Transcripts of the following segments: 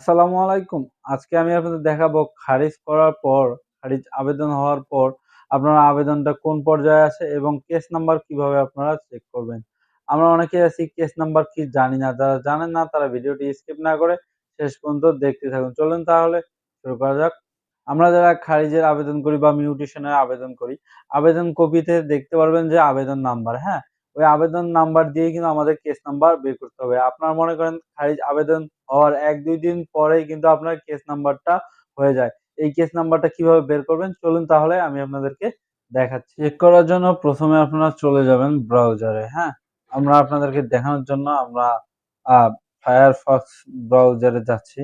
আসসালামু আলাইকুম। আজকে আমি আপনাদের দেখাবো খারিজ করার পর, খারিজ আবেদন হওয়ার পর আপনার আবেদনটা কোন পর্যায়ে আছে এবং কেস নাম্বার কীভাবে আপনারা চেক করবেন। আমরা অনেকে আছি কেস নাম্বার কি জানি না। যারা জানেন না তারা ভিডিওটি স্কিপ না করে শেষ পর্যন্ত দেখতে থাকুন। চলুন তাহলে শুরু করা যাক। আমরা যারা খারিজের আবেদন করি বা মিউটেশনের আবেদন করি, আবেদন কপিতে দেখতে পারবেন যে আবেদন নাম্বার, হ্যাঁ? ওই আবেদন নাম্বার দিয়েই কিন্তু আমাদের কেস নাম্বার বের করতে হবে। আপনার মনে করেন খারিজ আবেদন হওয়ার ১-২ দিন পরেই কিন্তু আপনার কেস নাম্বারটা হয়ে যায়। এই কেস নাম্বারটা কীভাবে বের করবেন চলুন তাহলে আমি আপনাদেরকে দেখাচ্ছি। চেক করার জন্য প্রথমে আপনারা চলে যাবেন ব্রাউজারে, হ্যাঁ? আমরা আপনাদেরকে দেখানোর জন্য আমরা Firefox ব্রাউজারে যাচ্ছি।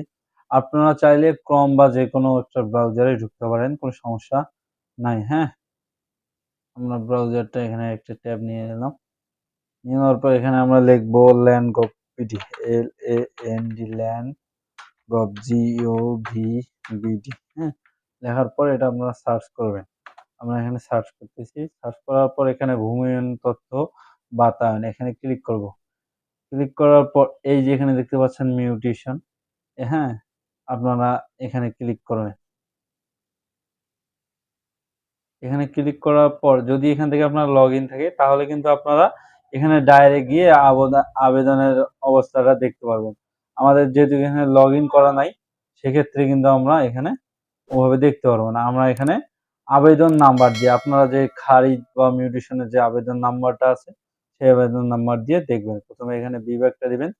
আপনারা চাইলে ক্রম বা যেকোনো একটা ব্রাউজারে ঢুকতে পারেন, কোনো সমস্যা নাই, হ্যাঁ? আমরা ব্রাউজারটা এখানে একটা ট্যাব নিয়ে নিলাম। নেওয়ার পর এখানে আমরা লিখব land gov bd L A N D land gov G O V BD হ্যাঁ? লেখার পর এটা আপনারা সার্চ করবেন। আমরা এখানে সার্চ করতেছি। সার্চ করার পর এখানে ভূমি তথ্য বাতায়ন, এখানে ক্লিক করব। ক্লিক করার পর এই যে এখানে দেখতে পাচ্ছেন মিউটেশন হ্যাঁ? আপনারা এখানে ক্লিক করবেন। এখানে ক্লিক করার পর যদি এখান থেকে আপনার লগ থাকে, তাহলে কিন্তু আপনারা এখানে ডাইরেক্ট গিয়ে আবেদনের অবস্থাটা দেখতে পারবেন। আমাদের যেহেতু এখানে লগ করা নাই, সেক্ষেত্রে কিন্তু আমরা এখানে ওভাবে দেখতে পারব না। আমরা এখানে আবেদন নাম্বার দিয়ে, আপনারা যে খারিজ বা মিউটেশনের যে আবেদন নাম্বারটা আছে, সেই আবেদন নাম্বার দিয়ে দেখবেন। প্রথমে এখানে বিভাগটা দিবেন।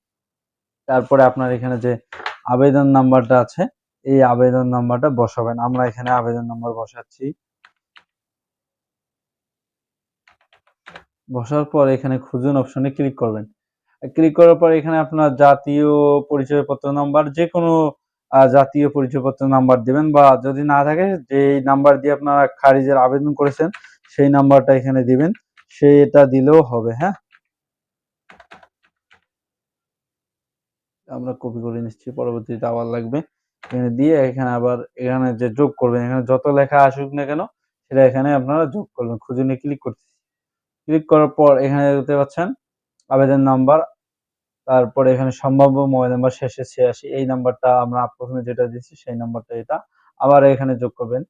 তারপরে আপনার এখানে যে আবেদন নাম্বারটা আছে, এই আবেদন নাম্বারটা বসাবেন। আমরা এখানে আবেদন নাম্বার বসাচ্ছি। বসার পর এখানে খুঁজুন অপশনে ক্লিক করবেন। ক্লিক করার পর এখানে আপনার জাতীয় পরিচয়পত্র নাম্বার যে কোনো জাতীয় পরিচয়পত্র নাম্বার দিবেন বা যদি না থাকে যে নাম্বার দিয়ে আপনারা খারিজের আবেদন করেছেন, সেই নাম্বারটা এখানে দিবেন। সেটা দিলেও হবে হ্যাঁ? আমরা কপি করে নিচ্ছি, পরবর্তীতে আবার লাগবে। এখানে দিয়ে এখানে আবার এখানে যে যোগ করবেন, এখানে যত লেখা আসুক না কেন, সেটা এখানে আপনারা যোগ করবেন। খুঁজে নিয়ে ক্লিক করতেছি। ক্লিক করার পর এখানে দেখতে পাচ্ছেন আবেদন নাম্বার, তারপরে এখানে সম্ভাব্য মোবাইল নাম্বার শেষে ছিয়াশি। এই নাম্বারটা আমরা প্রথমে যেটা দিচ্ছি সেই নাম্বারটা এটা। আবার এখানে যোগ করবেন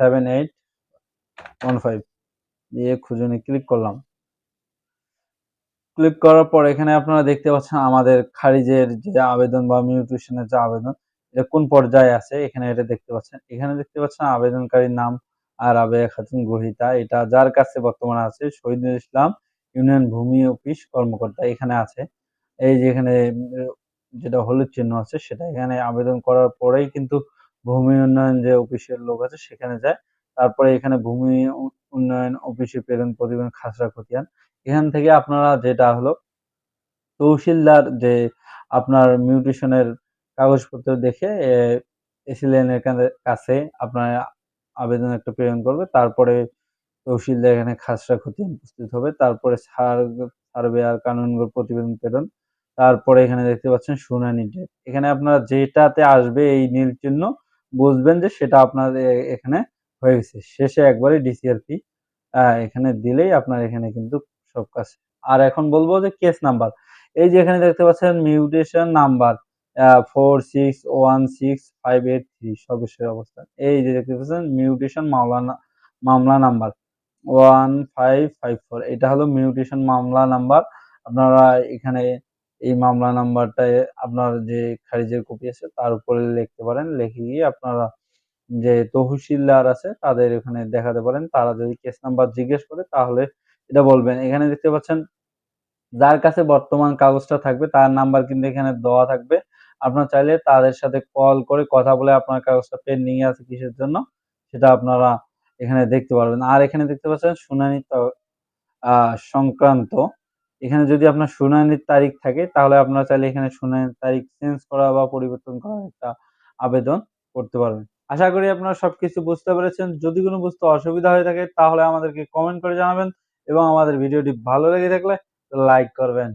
সেভেন এইট ওয়ান ফাইভ দিয়ে খুঁজে ক্লিক করলাম। ক্লিক করার পর এখানে আপনারা দেখতে পাচ্ছেন আমাদের খারিজের যে আবেদন বা মিউটেশনের যে আবেদন, এটা কোন পর্যায়ে আছে? এখানে এটা দেখতে পাচ্ছেন। এখানে দেখতে পাচ্ছেন আবেদনকারীর নাম আর আবেয়া খাতুন গ্রহিতা এটা যার কাছে বর্তমানে আছে? শহীদুল ইসলাম ইউনিয়ন ভূমি অফিস কর্মকর্তা এখানে আছে। এই যে এখানে, যেটা হলুদ চিহ্ন আছে, সেটা এখানে আবেদন করার পরেই কিন্তু ভূমি উন্নয়ন যে অফিসের লোক আছে, সেখানে যায়। তারপরে এখানে ভূমি উন্নয়ন অফিসে প্রেরণ প্রতিবেদন খাসড়া খতিয়ান। এখান থেকে আপনারা যেটা হলো, তহসিলদার যে আপনার মিউটেশনের কাগজপত্র দেখে এসিলেনের কাছে, আপনার আবেদন একটা প্রেরণ করবে। তারপরে তহসিলদার এখানে খাসড়া খতিয়ান উপস্থিত হবে। তারপরে সার, সার্ভে আর কানুনগর প্রতিবেদন প্রেরণ। তারপরে এখানে দেখতে পাচ্ছেন শুনানি ডেট। এখানে আপনারা যেটাতে আসবে এই নীল চিহ্ন বুঝবেন যে সেটা আপনার এখানে হয়ে গেছে। শেষে একবারে ডিসিআরপি এখানে দিলেই আপনার এখানে কিন্তু সব কাজ। আর এখন বলব যে কেস নাম্বার। এই যে এখানে দেখতে পাচ্ছেন mutation number. Four six one six five eight three সর্বশেষ অবস্থান। এই যে দেখতে পাচ্ছেন মিউটেশন মামলা মামলা number one five five four এটা হলো মিউটেশন মামলা নাম্বার আপনারা এখানে এই মামলা নাম্বারটায় আপনার যে খারিজের কপি আছে, তার উপরে লিখতে পারেন। লিখে গিয়ে আপনারা যে তহসিলদার আছে, তাদের এখানে দেখাতে পারেন। তারা যদি কেস নাম্বার জিজ্ঞেস করে, তাহলে এটা বলবেন। এখানে দেখতে পাচ্ছেন, যার কাছে বর্তমান কাগজটা থাকবে, তার নাম্বার কিন্তু এখানে দেওয়া থাকবে। আপনার চাইলে তাদের সাথে কল করে কথা বলে আপনার কাগজটা পেন্ডিং আছে কিসের জন্য, সেটা আপনারা এখানে দেখতে পারবেন। আর এখানে দেখতে পাচ্ছেন শুনানি সংক্রান্ত। এখানে যদি আপনার শুনানির তারিখ থাকে, তাহলে আপনারা চাইলে এখানে শুনানির তারিখ চেঞ্জ করা বা পরিবর্তন করার একটা আবেদন করতে পারবেন। আশা করি আপনারা সবকিছু বুঝতে পেরেছেন। যদি কোনো বুঝতে অসুবিধা হয়ে থাকে, তাহলে আমাদেরকে কমেন্ট করে জানাবেন এবং আমাদের ভিডিওটি ভালো লেগে থাকলে লাইক করবেন।